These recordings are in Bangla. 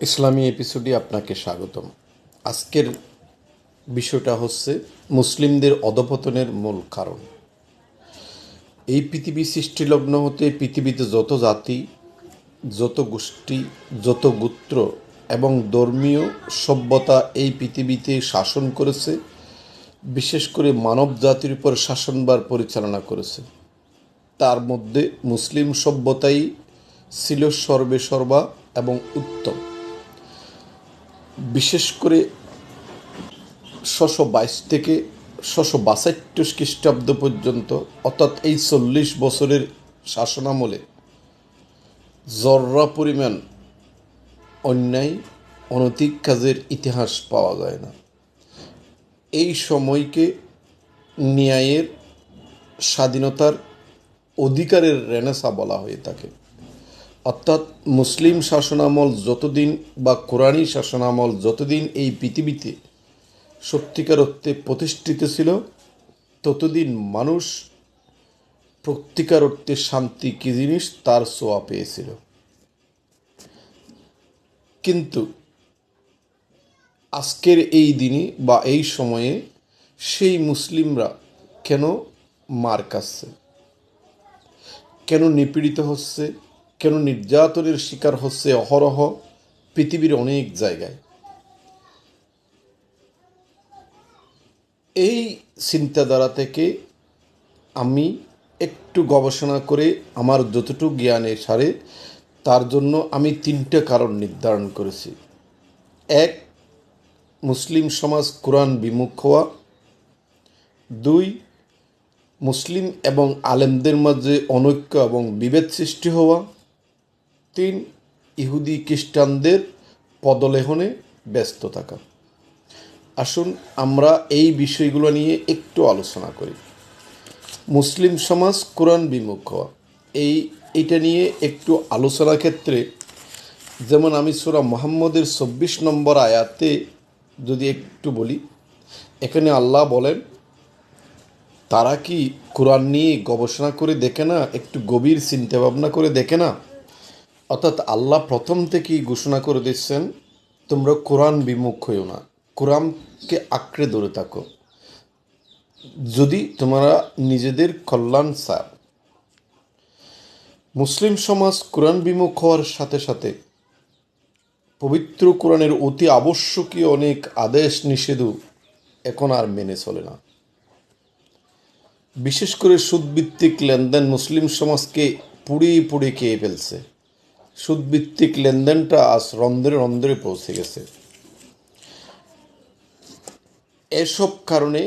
ইসলামী এপিসোডে আপনাকে স্বাগতম। আজকের বিষয়টা হচ্ছে মুসলিমদের অধপতনের মূল কারণ। এই পৃথিবী সৃষ্টিলগ্ন হতে পৃথিবীতে যত জাতি, যত গোষ্ঠী, যত গোত্র এবং ধর্মীয় সভ্যতা এই পৃথিবীতে শাসন করেছে, বিশেষ করে মানব জাতির উপর শাসনবার পরিচালনা করেছে। তার মধ্যে মুসলিম সভ্যতাই ছিল সর্বে সর্বা এবং উত্তম। বিশেষ করে ছশো বাইশ থেকে ছশো বাষট্টি খ্রিস্টাব্দ পর্যন্ত, অর্থাৎ এই চল্লিশ বছরের শাসনামলে জর্রা পরিমাণ অন্যায়, অনৈতিক কাজের ইতিহাস পাওয়া যায় না। এই সময়কে ন্যায়ের স্বাধীনতার অধিকারের রেনেসা বলা হয়ে থাকে। অর্থাৎ মুসলিম শাসনামল যতদিন বা কোরআনী শাসনামল যতদিন এই পৃথিবীতে সত্যিকার অর্থে প্রতিষ্ঠিত ছিল, ততদিন মানুষ প্রত্যিকার অর্থে শান্তি কী জিনিস? তার সোয়া পেয়েছিল। কিন্তু আজকের এই দিনে বা এই সময়ে সেই মুসলিমরা কেন মার কাছে কেন নিপীড়িত হচ্ছে? কেন নির্যাতনের শিকার হচ্ছে অহরহ পৃথিবীর অনেক জায়গায়? এই চিন্তাধারা থেকে আমি একটু গবেষণা করে আমার যতটুকু জ্ঞানে সারে, তার জন্য আমি তিনটে কারণ নির্ধারণ করেছি। এক, মুসলিম সমাজ কোরআন বিমুখ হওয়া। দুই, মুসলিম এবং আলেমদের মাঝে অনৈক্য এবং বিভেদ সৃষ্টি হওয়া। তিন ইহুদি খ্রিস্টানদের পদলেহনে ব্যস্ত থাকা। আসুন আমরা এই বিষয়গুলো নিয়ে একটু আলোচনা করি। মুসলিম সমাজ কোরআন বিমুখ হওয়া। এই, এটা নিয়ে একটু আলোচনা ক্ষেত্রে যেমন আমি সুরা মোহাম্মদের চব্বিশ নম্বর আয়াতে যদি একটু বলি, এখানে আল্লাহ বলেন, তারা কি কোরআন নিয়ে গবেষণা করে দেখে না? একটু গভীর চিন্তা ভাবনা করে দেখে না? অর্থাৎ আল্লাহ প্রথম থেকেই ঘোষণা করে দিচ্ছেন, তোমরা কোরআন বিমুখ হইও না। কোরআনকে আঁকড়ে ধরে থাকো। যদি তোমরা নিজেদের কল্যাণ চাও। মুসলিম সমাজ কোরআন বিমুখ হওয়ার সাথে সাথে পবিত্র কোরআনের অতি আবশ্যকীয় অনেক আদেশ নিষেধও এখন আর মেনে চলে না। বিশেষ করে সুদভিত্তিক লেনদেন মুসলিম সমাজকে পুড়িয়ে পুড়িয়ে খেয়ে ফেলছে। সুদভিত্তিক লেনদেনটা আজ রন্ধ্রে রন্ধ্রে পৌঁছে গেছে। এসব কারণে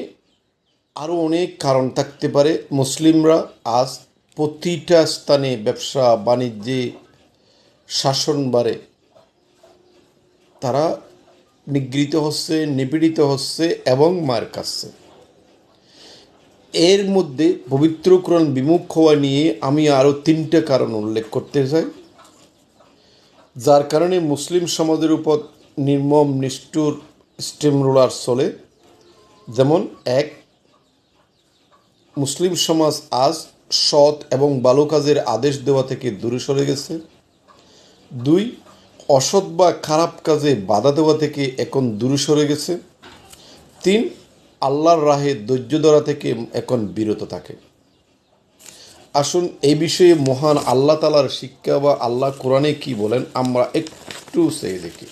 আরও অনেক কারণ থাকতে পারে। মুসলিমরা আজ প্রতিটা স্থানে ব্যবসা, বাণিজ্যে শাসন বাড়ে। তারা নিগৃহীত হচ্ছে, নিপীড়িত হচ্ছে এবং মার কাছে এর মধ্যে পবিত্রকরণ বিমুখ হওয়া নিয়ে আমি আরও তিনটে কারণ উল্লেখ করতে চাই। যার কারণে মুসলিম সমাজের উপর নির্মম, নিষ্ঠুর, স্টেম রোলার চলে। যেমন এক, মুসলিম সমাজ আজ সৎ এবং ভালো কাজের আদেশ দেওয়া থেকে দূরে সরে গেছে। দুই, অসৎ বা খারাপ কাজে বাধা দেওয়া থেকে এখন দূরে সরে গেছে। তিন, আল্লাহর রাহে ধৈর্য ধরা থেকে এখন বিরত থাকে। আসুন, এই বিষয়ে মহান আল্লাহ তালার শিক্ষা বা আল্লাহ কোরআনে কি বলেন, আমরা একটু সেই দেখি।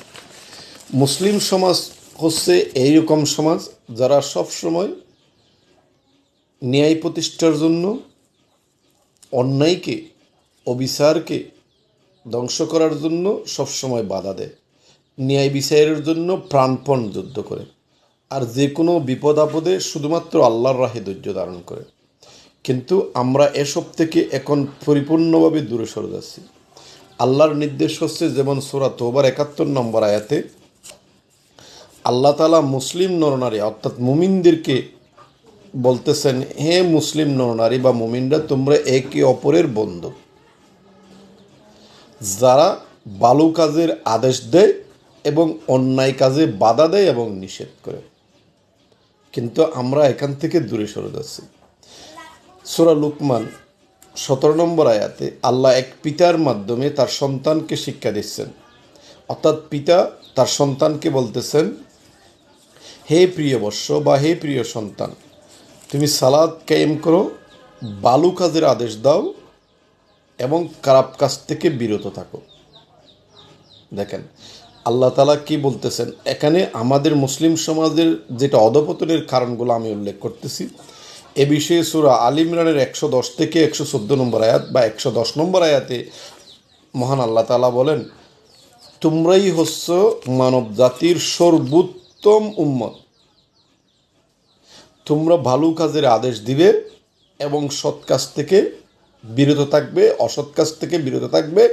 মুসলিম সমাজ হচ্ছে এইরকম সমাজ যারা সব সময় ন্যায় প্রতিষ্ঠার জন্য অন্যায়কে, অবিচারকে ধ্বংস করার জন্য সবসময় বাধা দেয়। ন্যায় বিচারের জন্য প্রাণপণ যুদ্ধ করে। আর যে কোনো বিপদ আপদে শুধুমাত্র আল্লাহর রাহে ধৈর্য ধারণ করে। কিন্তু আমরা এসব থেকে এখন পরিপূর্ণভাবে দূরে সরে যাচ্ছি। আল্লাহর নির্দেশ হচ্ছে, যেমন সোরা তোবার একাত্তর নম্বর আয়াতে, আল্লাহ তালা মুসলিম নরনারী, অর্থাৎ মুমিনদেরকে বলতেছেন, হে মুসলিম নরনারী বা মুমিনরা, তোমরা একে অপরের বন্ধু। যারা বালু কাজের আদেশ দেয় এবং অন্যায় কাজে বাধা দেয় এবং নিষেধ করে। কিন্তু আমরা এখান থেকে দূরে সরে যাচ্ছি। সোরা লুকমান, সতেরো নম্বর আয়াতে আল্লাহ এক পিতার মাধ্যমে তার সন্তানকে শিক্ষা দিচ্ছেন। অর্থাৎ পিতা তার সন্তানকে বলতেছেন, হে প্রিয় বর্ষ বা হে প্রিয় সন্তান, তুমি সালাদ কায়েম করো, বালু কাজের আদেশ দাও এবং খারাপ কাজ থেকে বিরত থাকো। দেখেন, আল্লাহ তালা কি বলতেছেন? এখানে আমাদের মুসলিম সমাজের যেটা অধপতনের কারণগুলো আমি উল্লেখ করতেছি এ বিষয়ে সুরা আল ইমরানের একশো দশ থেকে একশো চোদ্দ নম্বর আয়াত বা একশো দশ নম্বর আয়াতে মহান আল্লাহ তালা বলেন, তোমরাই হচ্ছ মানব জাতির সর্বোত্তম উম্মত। তোমরা ভালো কাজের আদেশ দিবে এবং সৎ কাজ থেকে বিরত থাকবে, অসৎ কাজ থেকে বিরত থাকবে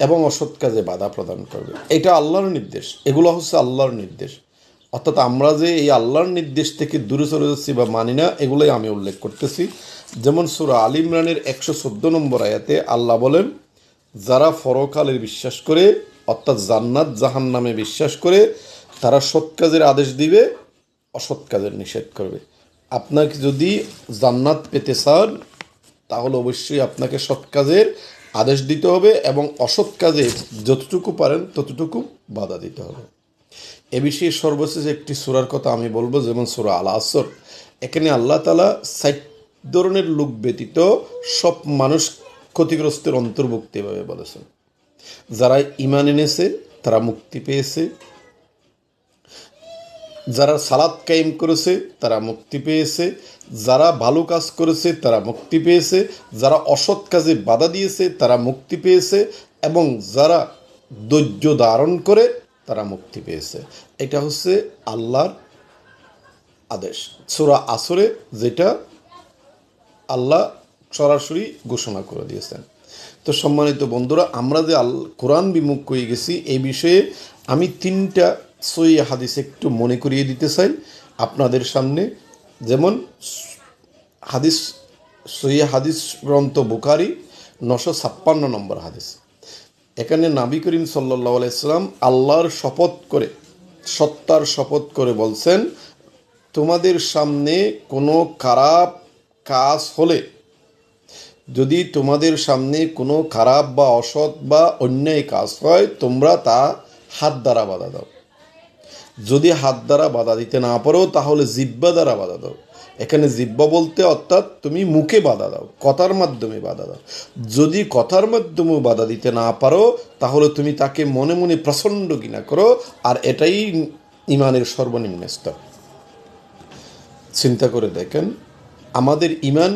এবং অসৎ কাজে বাধা প্রদান করবে। এটা আল্লাহর নির্দেশ। এগুলো হচ্ছে আল্লাহর নির্দেশ। অর্থাৎ আমরা যে এই আল্লাহর নির্দেশ থেকে দূরে চলে যাচ্ছি বা মানি না, এগুলোই আমি উল্লেখ করতেছি। যেমন সুরা আল ইমরানের একশো চোদ্দ নম্বর আয়াতে আল্লাহ বলেন, যারা ফরকালের বিশ্বাস করে, অর্থাৎ জান্নাত জাহান নামে বিশ্বাস করে, তারা সৎ কাজের আদেশ দিবে, অসৎ কাজের নিষেধ করবে। আপনাকে যদি জান্নাত পেতে চান, তাহলে অবশ্যই আপনাকে সৎ কাজের আদেশ দিতে হবে এবং অসৎ কাজে যতটুকু পারেন ততটুকু বাধা দিতে হবে। এ বিষয়ে সর্বশেষ একটি সুরার কথা আমি বলব, যেমন সুরা আল আসর এখানে আল্লাহ তালা ষাট ধরনের লোক ব্যতীত সব মানুষ ক্ষতিগ্রস্তের অন্তর্ভুক্ত এভাবে বলেছেন। যারা ইমান এনেছে, তারা মুক্তি পেয়েছে। যারা সালাদ কায়েম করেছে, তারা মুক্তি পেয়েছে। যারা ভালো কাজ করেছে, তারা মুক্তি পেয়েছে। যারা অসৎ কাজে বাধা দিয়েছে, তারা মুক্তি পেয়েছে। এবং যারা ধৈর্য ধারণ করে তারা মুক্তি পেয়েছে। এটা হচ্ছে আল্লাহর আদেশ। সুরা আসরে যেটা আল্লাহ সরাসরি ঘোষণা করে দিয়েছেন। তো সম্মানিত বন্ধুরা, আমরা যে আল কোরআন বিমুখ হয়ে গেছি এই বিষয়ে আমি তিনটা সই হাদিস একটু মনে করিয়ে দিতে চাই। আপনাদের সামনে যেমন হাদিস সই হাদিস গ্রন্থ বুখারি নশো ছাপ্পান্ন নম্বর হাদিস। এখানে নাবি করিম সাল্লাহ আলাইসাল্লাম আল্লাহর শপথ করে, সত্তার শপথ করে বলছেন, তোমাদের সামনে কোনো খারাপ কাজ হলে, যদি তোমাদের সামনে কোনো খারাপ বা অসৎ বা অন্যায় কাজ হয়, তোমরা তা হাত দ্বারা বাধা দাও। যদি হাত দ্বারা বাধা দিতে না পারো, তাহলে জিব্বা দ্বারা বাধা দাও। এখানে জিব্বা বলতে অর্থাৎ তুমি মুখে বাধা দাও, কথার মাধ্যমে বাধা দাও। যদি কথার মাধ্যমে বাধা দিতে না পারো, তাহলে তুমি তাকে মনে মনে প্রচণ্ড ঘৃণা করো, আর এটাই ইমানের সর্বনিম্ন স্তর চিন্তা করে দেখেন, আমাদের ইমান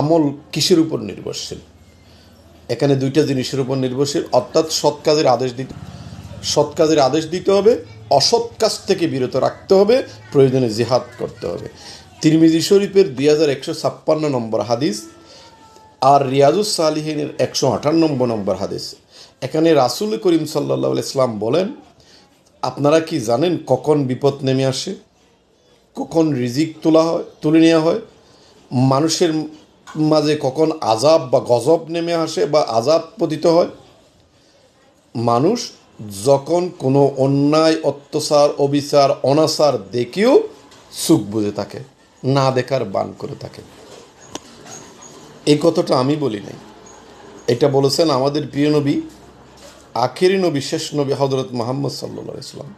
আমল কিসের উপর নির্ভরশীল? এখানে দুইটা জিনিসের উপর নির্ভরশীল, অর্থাৎ সৎ কাজের আদেশ দিতে, সৎ কাজের আদেশ দিতে হবে, অসৎ কাজ থেকে বিরত রাখতে হবে, প্রয়োজনে জিহাদ করতে হবে। তিরমিজি শরীফের দুই হাজার একশো ছাপ্পান্ন নম্বর হাদিস আর রিয়াজুস সালিহিনের একশো আটানব্বই নম্বর হাদিস। এখানে রাসুল করিম সাল্লা ইসলাম বলেন, আপনারা কি জানেন কখন বিপদ নেমে আসে? কখন রিজিক তোলা হয়, তুলে নেওয়া হয়? মানুষের মাঝে কখন আজাব বা গজব নেমে আসে বা আজাব পতিত হয়? মানুষ যখন কোনো অন্যায়, অত্যাচার, অবিচার, অনাচার দেখেও সুখ বুঝে থাকে। না দেখার বান করে থাকে। এই কথাটা আমি বলি নাই। এটা বলেছেন আমাদের প্রিয় নবী, আখেরি নবী, শেষ নবী হজরত মোহাম্মদ সাল্লা ইসলাম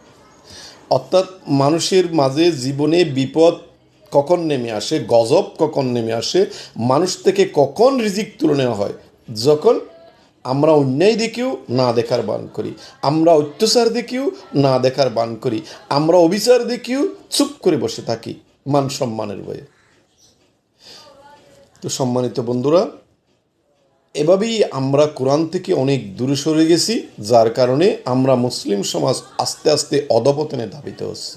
অর্থাৎ মানুষের মাঝে জীবনে বিপদ কখন নেমে আসে, গজব কখন নেমে আসে, মানুষ থেকে কখন রিজিক তুলে নেওয়া হয়, যখন আমরা অন্যায় দেখেও না দেখার বান করি, আমরা অত্যাচার দেখেও না দেখার বান করি, আমরা অবিচার দেখেও চুপ করে বসে থাকি। মান সম্মানের বয়ে তো সম্মানিত বন্ধুরা, এভাবেই আমরা কোরআন থেকে অনেক দূরে সরে গেছি, যার কারণে আমরা মুসলিম সমাজ আস্তে আস্তে অধপতনে ধাবিত হচ্ছে।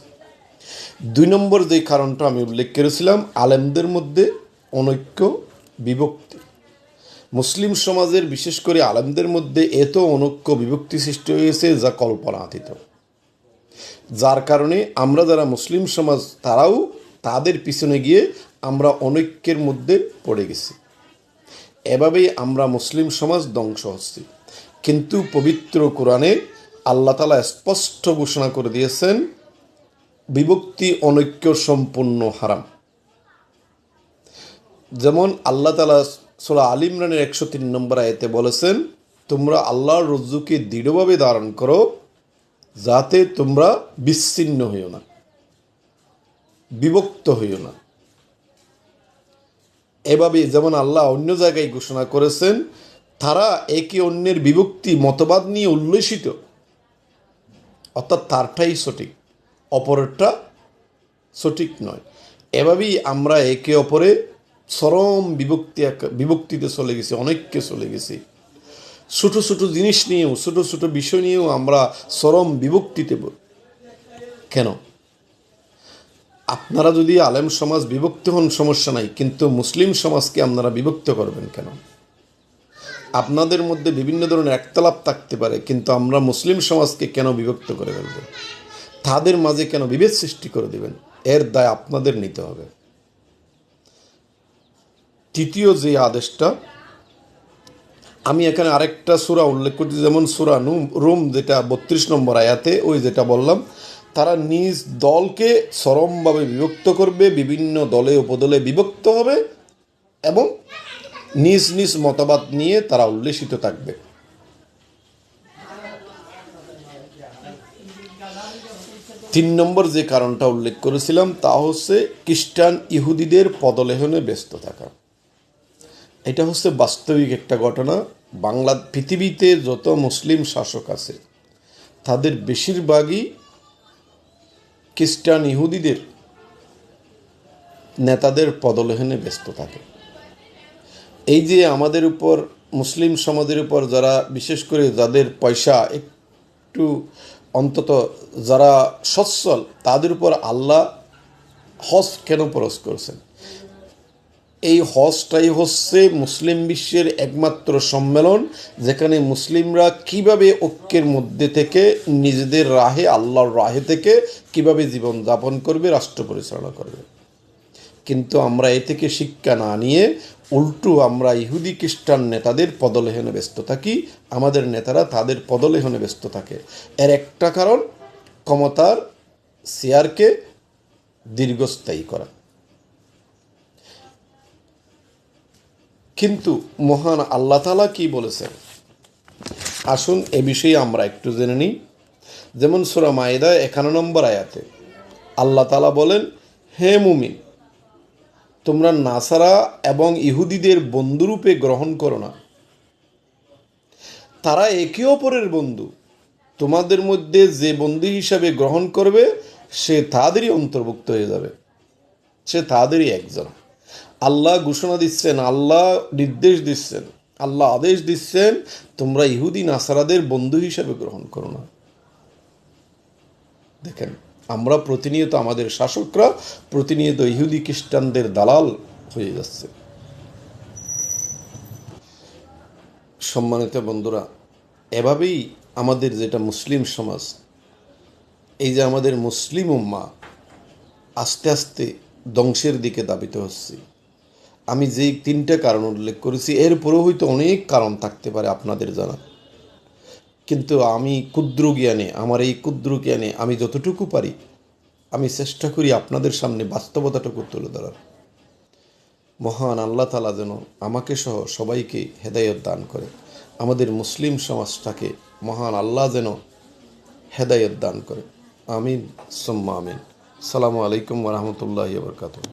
দুই নম্বর যে কারণটা আমি উল্লেখ করেছিলাম, আলেমদের মধ্যে অনৈক্য বিভক্তি। মুসলিম সমাজের, বিশেষ করে আলেমদের মধ্যে এত অনৈক্য বিভক্তি সৃষ্টি হয়েছে যা কল্পনাতীত। যার কারণে আমরা যারা মুসলিম সমাজ, তারাও তাদের পিছনে গিয়ে আমরা অনৈক্যের মধ্যে পড়ে গেছি। এভাবেই আমরা মুসলিম সমাজ ধ্বংস হচ্ছি। কিন্তু পবিত্র কোরআনে আল্লাহ তালা স্পষ্ট ঘোষণা করে দিয়েছেন, বিভক্তি অনৈক্য সম্পূর্ণ হারাম। যেমন আল্লাহ তালা সোলা আল ইমরানের একশো তিন নম্বর আয়তে বলেছেন, তোমরা আল্লাহর রজ্জুকে দৃঢ়ভাবে ধারণ করো, যাতে তোমরা বিচ্ছিন্ন হইও না। বিভক্ত হইও না। এভাবে যেমন আল্লাহ অন্য জায়গায় ঘোষণা করেছেন, তারা একে অন্যের বিভক্তি, মতবাদ নিয়ে উল্লেসিত। অর্থাৎ তারটাই সঠিক, অপরেরটা সঠিক নয়। এভাবেই আমরা একে অপরে চরম বিভক্তি বিভক্তিতে চলে গেছি অনেককে চলে গেছি। ছোটো ছোটো জিনিস নিয়েও, ছোটো ছোটো বিষয় নিয়েও আমরা চরম বিভক্তিতে কেন? আপনারা যদি আলেম সমাজ বিভক্ত হন, সমস্যা নাই। কিন্তু মুসলিম সমাজকে আপনারা বিভক্ত করবেন কেন? আপনাদের মধ্যে বিভিন্ন ধরনের একতলাপ থাকতে পারে, কিন্তু আমরা মুসলিম সমাজকে কেন বিভক্ত করে ফেলব? তাদের মাঝে কেন বিভেদ সৃষ্টি করে দেবেন? এর দায় আপনাদের নিতে হবে। তৃতীয় যে আদেশটা, আমি এখানে আরেকটা সুরা উল্লেখ করছি, যেমন সুরা নুম রুম যেটা বত্রিশ নম্বর আয়াতে, ওই যেটা বললাম তারা নিজ দলকে চরমভাবে বিভক্ত করবে, বিভিন্ন দলে, উপদলে বিভক্ত হবে এবং নিজ নিজ মতবাদ নিয়ে তারা উল্লেসিত থাকবে। তিন নম্বর যে কারণটা উল্লেখ করেছিলাম, তা হচ্ছে খ্রিস্টান ইহুদিদের পদলেহনে ব্যস্ত থাকা। এটা হচ্ছে বাস্তবিক একটা ঘটনা। বাংলা, পৃথিবীতে যত মুসলিম শাসক আছে, তাদের বেশিরভাগই খ্রিস্টান ইহুদিদের নেতাদের পদলেহনে ব্যস্ত থাকে। এই যে আমাদের উপর, মুসলিম সমাজের উপর যারা, বিশেষ করে যাদের পয়সা একটু অন্তত যারা সচ্ছল, তাদের উপর আল্লাহ হজ কেন পরশ করেছেন? এই হজটাই হচ্ছে মুসলিম বিশ্বের একমাত্র সম্মেলন, যেখানে মুসলিমরা কীভাবে ঐক্যের মধ্যে থেকে নিজেদের রাহে, আল্লাহর রাহে থেকে কীভাবে জীবন যাপন করবে, রাষ্ট্র পরিচালনা করবে। কিন্তু আমরা এ থেকে শিক্ষা না নিয়ে উল্টো আমরা ইহুদি, খ্রিস্টান নেতাদের পদলেহনে ব্যস্ত থাকি, আমাদের নেতারা তাদের পদলেহনে ব্যস্ত থাকে। এর একটা কারণ, ক্ষমতার শেয়ারকে দীর্ঘস্থায়ী করা। কিন্তু মহান আল্লাহ তালা কি বলেছেন? আসুন এ বিষয়ে আমরা একটু জেনে নিই। যেমন সুরা মায়েদা একান্ন নম্বর আয়াতে আল্লাহ তালা বলেন, হে মুমিন, তোমরা নাসারা এবং ইহুদিদের বন্ধুরূপে গ্রহণ করো না। তারা একে অপরের বন্ধু। তোমাদের মধ্যে যে বন্ধু হিসাবে গ্রহণ করবে, সে তাদেরই অন্তর্ভুক্ত হয়ে যাবে। সে তাদেরই একজন। আল্লাহ ঘোষণা দিচ্ছেন, আল্লাহ নির্দেশ দিচ্ছেন, আল্লাহ আদেশ দিচ্ছেন, তোমরা ইহুদি, নাসারাদের বন্ধু হিসাবে গ্রহণ করো না। দেখেন, আমরা প্রতিনিয়ত আমাদের শাসকরা প্রতিনিয়ত ইহুদি খ্রিস্টানদের দালাল হয়ে যাচ্ছে। সম্মানিত বন্ধুরা, এভাবেই আমাদের যেটা মুসলিম সমাজ, এই যে আমাদের মুসলিম উম্মা আস্তে আস্তে ধ্বংসের দিকে দাবিত হচ্ছে। আমি যে তিনটা কারণ উল্লেখ করেছি, এর এরপরেও হয়তো অনেক কারণ থাকতে পারে আপনাদের জানা কিন্তু আমি ক্ষুদ্র জ্ঞানে, আমার এই ক্ষুদ্র জ্ঞানে আমি যতটুকু পারি, আমি চেষ্টা করি আপনাদের সামনে বাস্তবতাটুকু তুলে ধরার। মহান আল্লাহ তালা যেন আমাকে সহ সবাইকে হেদায়ত দান করে। আমাদের মুসলিম সমাজটাকে মহান আল্লাহ যেন হেদায়ত দান করে। আমিন, সম্মা আমিন। সালামু আলাইকুম রহমতুল্লাহ বরকাতুহ।